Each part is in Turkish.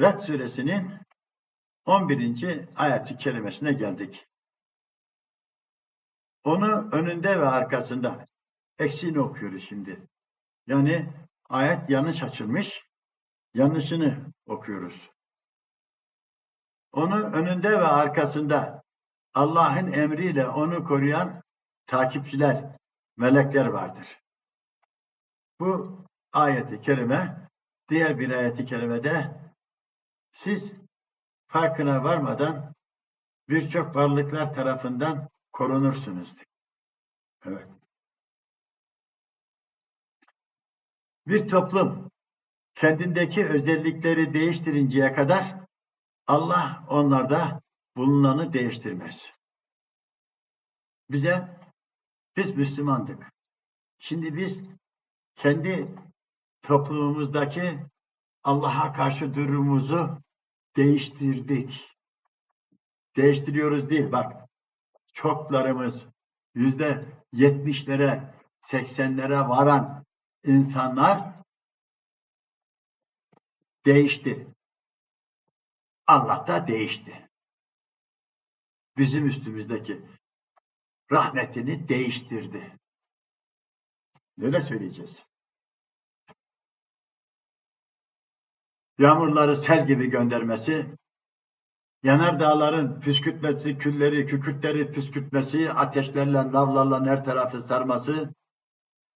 Red suresinin 11. ayet-i kerimesine geldik. Onu önünde ve arkasında eksiğini okuyoruz şimdi. Yani ayet yanlış açılmış, yanlışını okuyoruz. Onu önünde ve arkasında Allah'ın emriyle onu koruyan takipçiler, melekler vardır. Bu ayeti kerime, diğer bir ayeti kerimede siz farkına varmadan birçok varlıklar tarafından korunursunuz. Evet. Bir toplum kendindeki özellikleri değiştirinceye kadar Allah onlarda bulunanı değiştirmez. Bize biz Müslümandık. Şimdi biz kendi toplumumuzdaki Allah'a karşı durumumuzu değiştirdik. Değiştiriyoruz değil. Bak çoklarımız yüzde yetmişlere, seksenlere varan insanlar değişti. Allah da değişti. Bizim üstümüzdeki rahmetini değiştirdi. Öyle söyleyeceğiz. Yağmurları sel gibi göndermesi, yanardağların püskürtmesi, külleri, kükürtleri püskürtmesi, ateşlerle, lavlarla her tarafı sarması,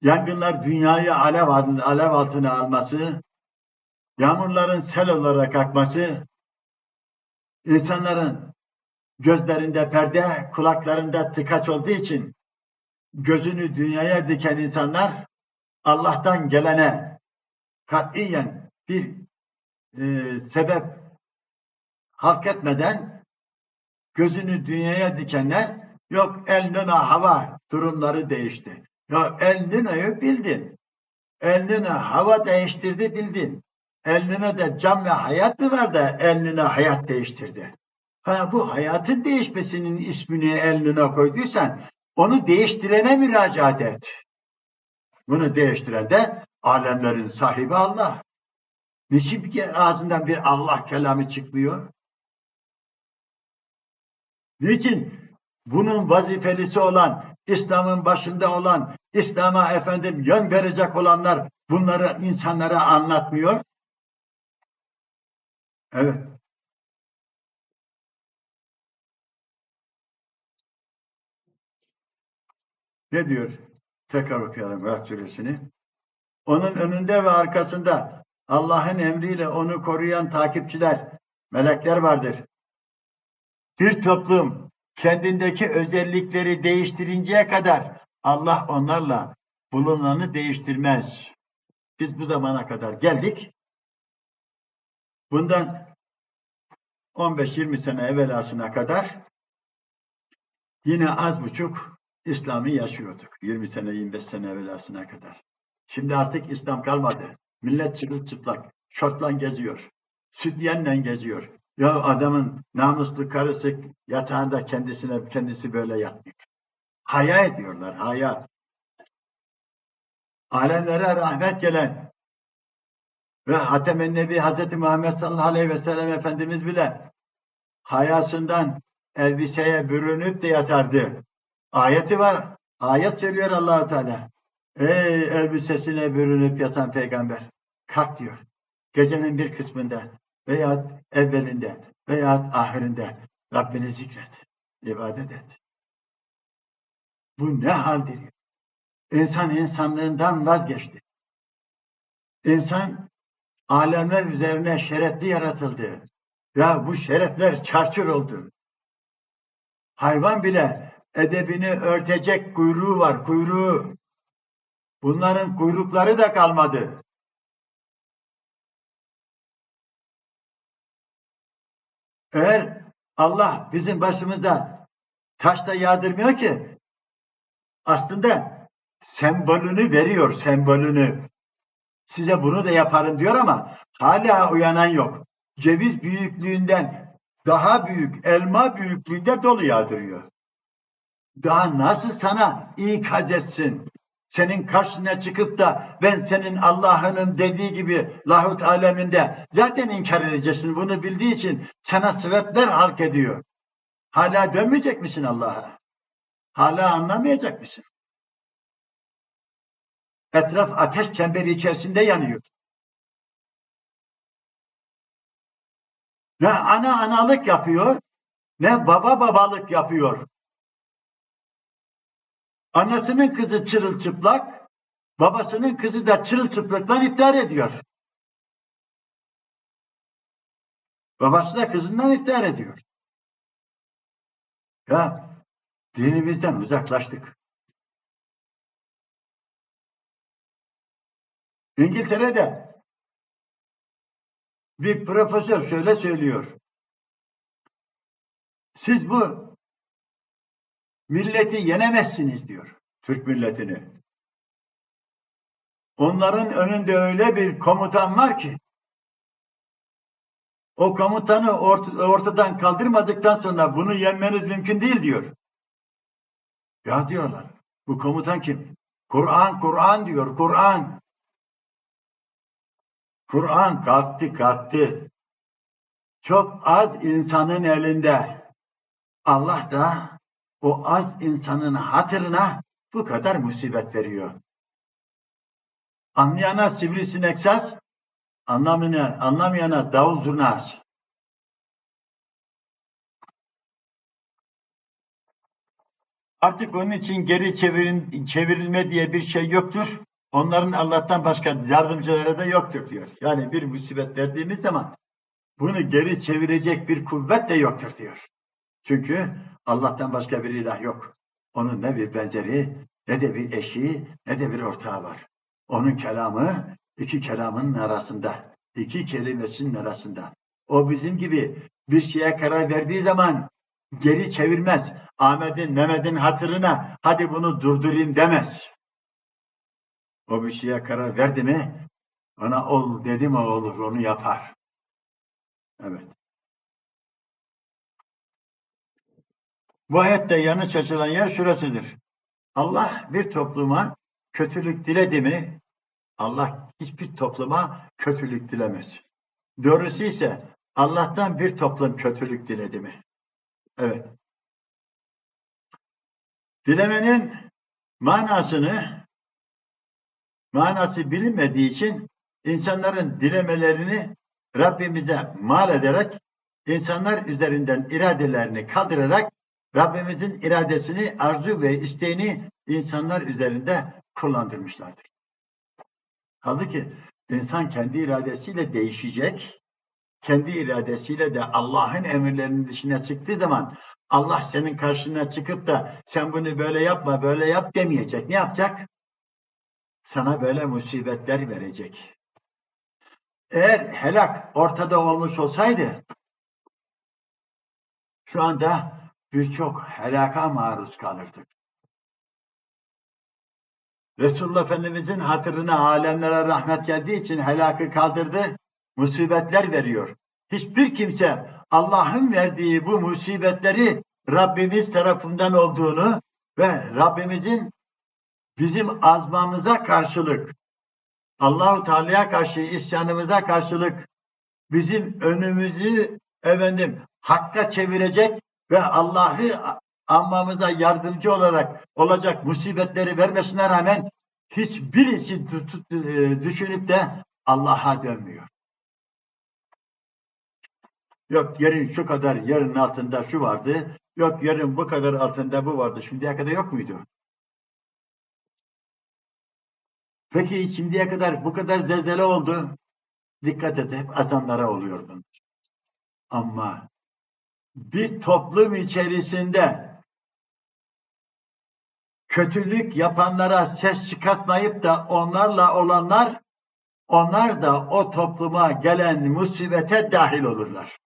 yangınlar dünyayı alev, alev altına alması, yağmurların sel olarak akması, insanların gözlerinde perde, kulaklarında tıkaç olduğu için gözünü dünyaya diken insanlar Allah'tan gelene katiyen bir e, sebep halk etmeden gözünü dünyaya dikenler yok El Nina hava durumları değişti. Ya El Nina'yı bildin. El Nina hava değiştirdi bildin. El Nina'da can ve hayat mı var da El Nina hayat değiştirdi. Ha bu hayatın değişmesinin ismini El Nina koyduysan onu değiştirene müracaat et. Bunu değiştiren de alemlerin sahibi Allah. Niçin bir ağzından bir Allah kelamı çıkmıyor? Niçin bunun vazifelisi olan, İslam'ın başında olan, İslam'a efendim yön verecek olanlar bunları insanlara anlatmıyor? Evet. Ne diyor? Tekrar okuyalım Rahat Suresini. Onun önünde ve arkasında Allah'ın emriyle onu koruyan takipçiler, melekler vardır. Bir toplum kendindeki özellikleri değiştirinceye kadar Allah onlarla bulunanı değiştirmez. Biz bu zamana kadar geldik. Bundan 15-20 sene evvelasına kadar yine az buçuk İslam'ı yaşıyorduk. 20 sene, 25 sene evvelasına kadar. Şimdi artık İslam kalmadı. Millet çıplak, şortla geziyor. Sütyenle geziyor. Ya adamın namuslu karısı yatağında kendisine kendisi böyle yatmıyor. Haya ediyorlar, haya. Alemlere rahmet gelen ve Hatem-i Nebi Hz. Muhammed sallallahu aleyhi ve sellem Efendimiz bile hayasından elbiseye bürünüp de yatardı. Ayeti var. Ayet söylüyor allah Teala. Ey elbisesine bürünüp yatan peygamber. Kalk diyor. Gecenin bir kısmında veya evvelinde veya ahirinde Rabbini zikret. ibadet et. Bu ne haldir? İnsan insanlığından vazgeçti. İnsan alemler üzerine şerefli yaratıldı. Ya bu şerefler çarçur oldu. Hayvan bile edebini örtecek kuyruğu var, kuyruğu. Bunların kuyrukları da kalmadı. Eğer Allah bizim başımıza taş da yağdırmıyor ki aslında sembolünü veriyor, sembolünü. Size bunu da yaparım diyor ama hala uyanan yok. Ceviz büyüklüğünden daha büyük, elma büyüklüğünde dolu yağdırıyor. Daha nasıl sana ikaz etsin? Senin karşına çıkıp da ben senin Allah'ının dediği gibi lahut aleminde zaten inkar edeceksin. Bunu bildiği için sana sebepler halk ediyor. Hala dönmeyecek misin Allah'a? Hala anlamayacak mısın? Etraf ateş çemberi içerisinde yanıyor. Ne ana analık yapıyor, ne baba babalık yapıyor. Annesinin kızı çırılçıplak, babasının kızı da çırılçıplaktan iftihar ediyor. Babası da kızından iftihar ediyor. Ya dinimizden uzaklaştık. İngiltere'de bir profesör şöyle söylüyor. Siz bu milleti yenemezsiniz diyor. Türk milletini. Onların önünde öyle bir komutan var ki o komutanı ort ortadan kaldırmadıktan sonra bunu yenmeniz mümkün değil diyor. Ya diyorlar. Bu komutan kim? Kur'an, Kur'an diyor. Kur'an. Kur'an kalktı kalktı. Çok az insanın elinde. Allah da o az insanın hatırına bu kadar musibet veriyor. Anlayana sivrisinek saz, anlamayana, anlamayana davul zurna. Artık onun için geri çevirin, çevrilme diye bir şey yoktur. Onların Allah'tan başka yardımcıları da yoktur diyor. Yani bir musibet verdiğimiz zaman bunu geri çevirecek bir kuvvet de yoktur diyor. Çünkü Allah'tan başka bir ilah yok. Onun ne bir benzeri, ne de bir eşi, ne de bir ortağı var. Onun kelamı iki kelamın arasında, iki kelimesinin arasında. O bizim gibi bir şeye karar verdiği zaman geri çevirmez. Ahmet'in, Mehmet'in hatırına hadi bunu durdurayım demez. O bir şeye karar verdi mi ona ol dedi mi olur onu yapar. Evet. Bu ayette yanlış açılan yer şurasıdır. Allah bir topluma kötülük diledi mi Allah hiçbir topluma kötülük dilemez. Doğrusu ise Allah'tan bir toplum kötülük diledi mi? Evet. Dilemenin manasını manası bilinmediği için insanların dilemelerini Rabbimize mal ederek insanlar üzerinden iradelerini kaldırarak Rabbimizin iradesini, arzu ve isteğini insanlar üzerinde kullandırmışlardır. Halbuki insan kendi iradesiyle değişecek, kendi iradesiyle de Allah'ın emirlerinin dışına çıktığı zaman Allah senin karşına çıkıp da sen bunu böyle yapma, böyle yap demeyecek. Ne yapacak? Sana böyle musibetler verecek. Eğer helak ortada olmuş olsaydı şu anda birçok helaka maruz kalırdık. Resulullah Efendimizin hatırına alemlere rahmet geldiği için helakı kaldırdı, musibetler veriyor. Hiçbir kimse Allah'ın verdiği bu musibetleri Rabbimiz tarafından olduğunu ve Rabbimizin bizim azmamıza karşılık, Allahu Teala'ya karşı isyanımıza karşılık bizim önümüzü efendim hakka çevirecek ve Allah'ı anmamıza yardımcı olarak olacak musibetleri vermesine rağmen hiçbirisi e, düşünüp de Allah'a dönmüyor. Yok yerin şu kadar yerin altında şu vardı. Yok yerin bu kadar altında bu vardı. Şimdiye kadar yok muydu? Peki şimdiye kadar bu kadar zelzele oldu. Dikkat et hep azanlara oluyor bunlar. Ama bir toplum içerisinde kötülük yapanlara ses çıkartmayıp da onlarla olanlar onlar da o topluma gelen musibete dahil olurlar.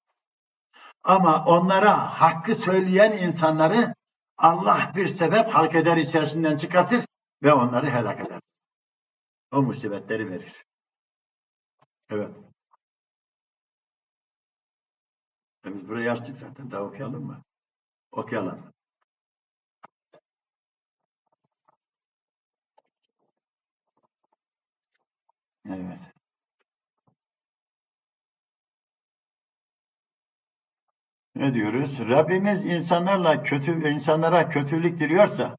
Ama onlara hakkı söyleyen insanları Allah bir sebep halk eder içerisinden çıkartır ve onları helak eder. O musibetleri verir. Evet. E biz burayı açtık zaten. Daha okuyalım mı? Okuyalım. Evet. Ne diyoruz? Rabbimiz insanlarla kötü insanlara kötülük diliyorsa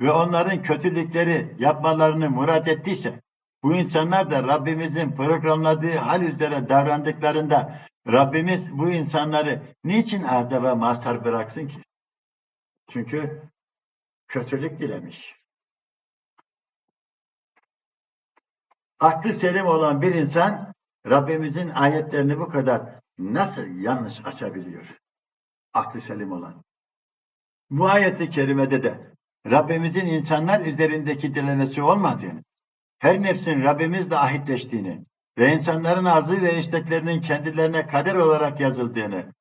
ve onların kötülükleri yapmalarını murat ettiyse bu insanlar da Rabbimizin programladığı hal üzere davrandıklarında Rabbimiz bu insanları niçin azaba mazhar bıraksın ki? Çünkü kötülük dilemiş. Aklı selim olan bir insan Rabbimizin ayetlerini bu kadar nasıl yanlış açabiliyor? Aklı selim olan. Bu ayeti kerimede de Rabbimizin insanlar üzerindeki dilemesi olmadığını, her nefsin Rabbimizle ahitleştiğini ve insanların arzu ve isteklerinin kendilerine kader olarak yazıldığını,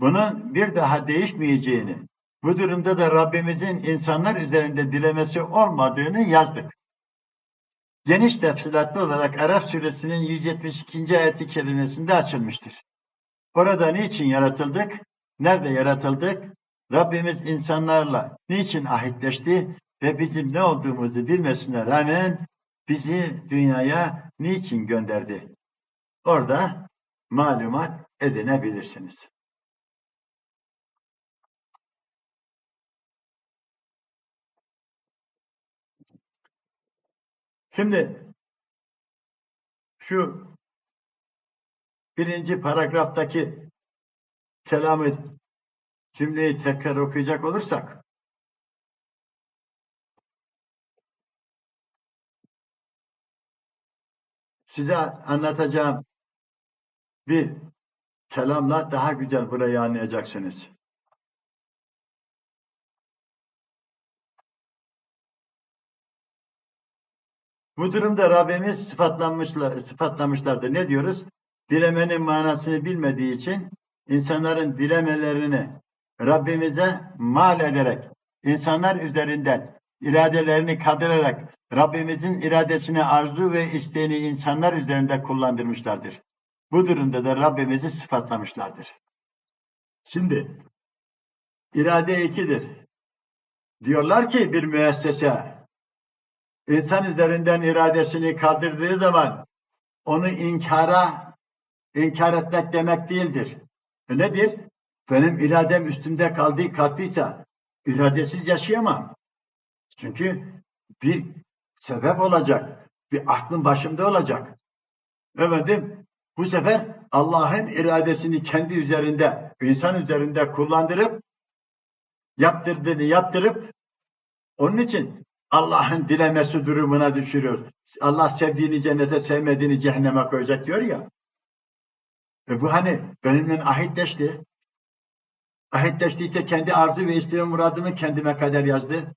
bunun bir daha değişmeyeceğini, bu durumda da Rabbimizin insanlar üzerinde dilemesi olmadığını yazdık. Geniş tefsilatlı olarak Araf suresinin 172. ayeti kerimesinde açılmıştır. Orada niçin yaratıldık? Nerede yaratıldık? Rabbimiz insanlarla niçin ahitleşti ve bizim ne olduğumuzu bilmesine rağmen bizi dünyaya niçin gönderdi? Orada malumat edinebilirsiniz. Şimdi şu birinci paragraftaki kelamı cümleyi tekrar okuyacak olursak size anlatacağım bir kelamla daha güzel burayı anlayacaksınız. Bu durumda Rabbimiz sıfatlanmışlar, sıfatlamışlardı. Ne diyoruz? Dilemenin manasını bilmediği için insanların dilemelerini Rabbimize mal ederek, insanlar üzerinden iradelerini kaldırarak Rabbimizin iradesini arzu ve isteğini insanlar üzerinde kullandırmışlardır. Bu durumda da Rabbimizi sıfatlamışlardır. Şimdi irade ikidir. Diyorlar ki bir müessese insan üzerinden iradesini kaldırdığı zaman onu inkara inkar etmek demek değildir. E nedir? Benim iradem üstümde kaldığı kalktıysa iradesiz yaşayamam. Çünkü bir sebep olacak. Bir aklın başımda olacak. Efendim bu sefer Allah'ın iradesini kendi üzerinde, insan üzerinde kullandırıp yaptırdığını yaptırıp onun için Allah'ın dilemesi durumuna düşürüyor. Allah sevdiğini cennete, sevmediğini cehenneme koyacak diyor ya. E bu hani benimle ahitleşti. Ahitleştiyse kendi arzu ve isteği muradımı kendime kader yazdı.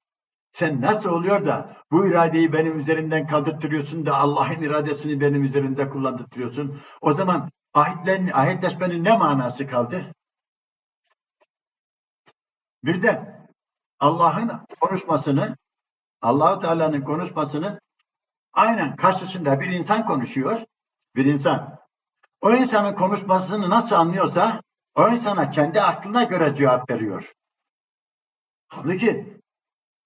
Sen nasıl oluyor da bu iradeyi benim üzerimden kaldırtıyorsun da Allah'ın iradesini benim üzerimde kullandırtıyorsun? O zaman ahitlen, ahitleşmenin ne manası kaldı? Bir de Allah'ın konuşmasını, Allahu Teala'nın konuşmasını aynen karşısında bir insan konuşuyor. Bir insan. O insanın konuşmasını nasıl anlıyorsa o insana kendi aklına göre cevap veriyor. Halbuki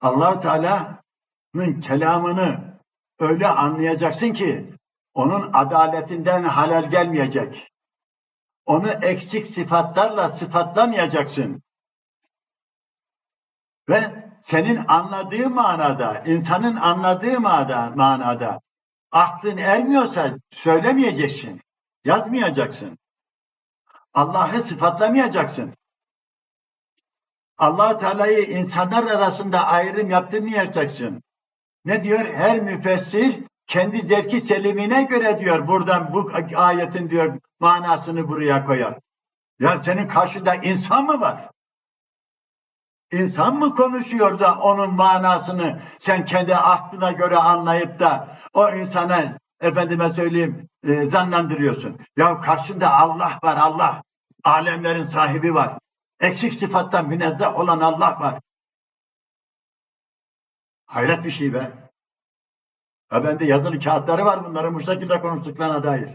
allah Teala'nın kelamını öyle anlayacaksın ki onun adaletinden halel gelmeyecek. Onu eksik sıfatlarla sıfatlamayacaksın. Ve senin anladığı manada, insanın anladığı manada, manada aklın ermiyorsa söylemeyeceksin, yazmayacaksın. Allah'ı sıfatlamayacaksın. Allah Teala'yı insanlar arasında ayrım yaptırmayacaksın. Ne diyor? Her müfessir kendi zevki selimine göre diyor buradan bu ayetin diyor manasını buraya koyar. Ya senin karşında insan mı var? İnsan mı konuşuyor da onun manasını sen kendi aklına göre anlayıp da o insana efendime söyleyeyim e, zannandırıyorsun. Ya karşında Allah var Allah. Alemlerin sahibi var. Eksik sıfattan münezzeh olan Allah var. Hayret bir şey be. Ha bende yazılı kağıtları var bunların bu şekilde konuştuklarına dair.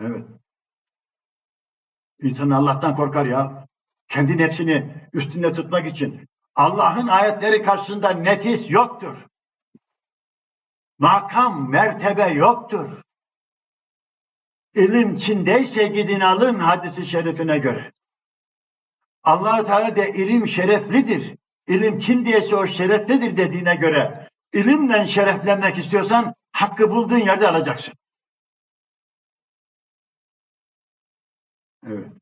Evet. İnsan Allah'tan korkar ya. Kendi nefsini üstünde tutmak için. Allah'ın ayetleri karşısında nefis yoktur. makam, mertebe yoktur. İlim Çin'deyse gidin alın hadisi şerifine göre. allah Teala de ilim şereflidir. İlim Çin'deyse o şereflidir dediğine göre ilimle şereflenmek istiyorsan hakkı bulduğun yerde alacaksın. Evet.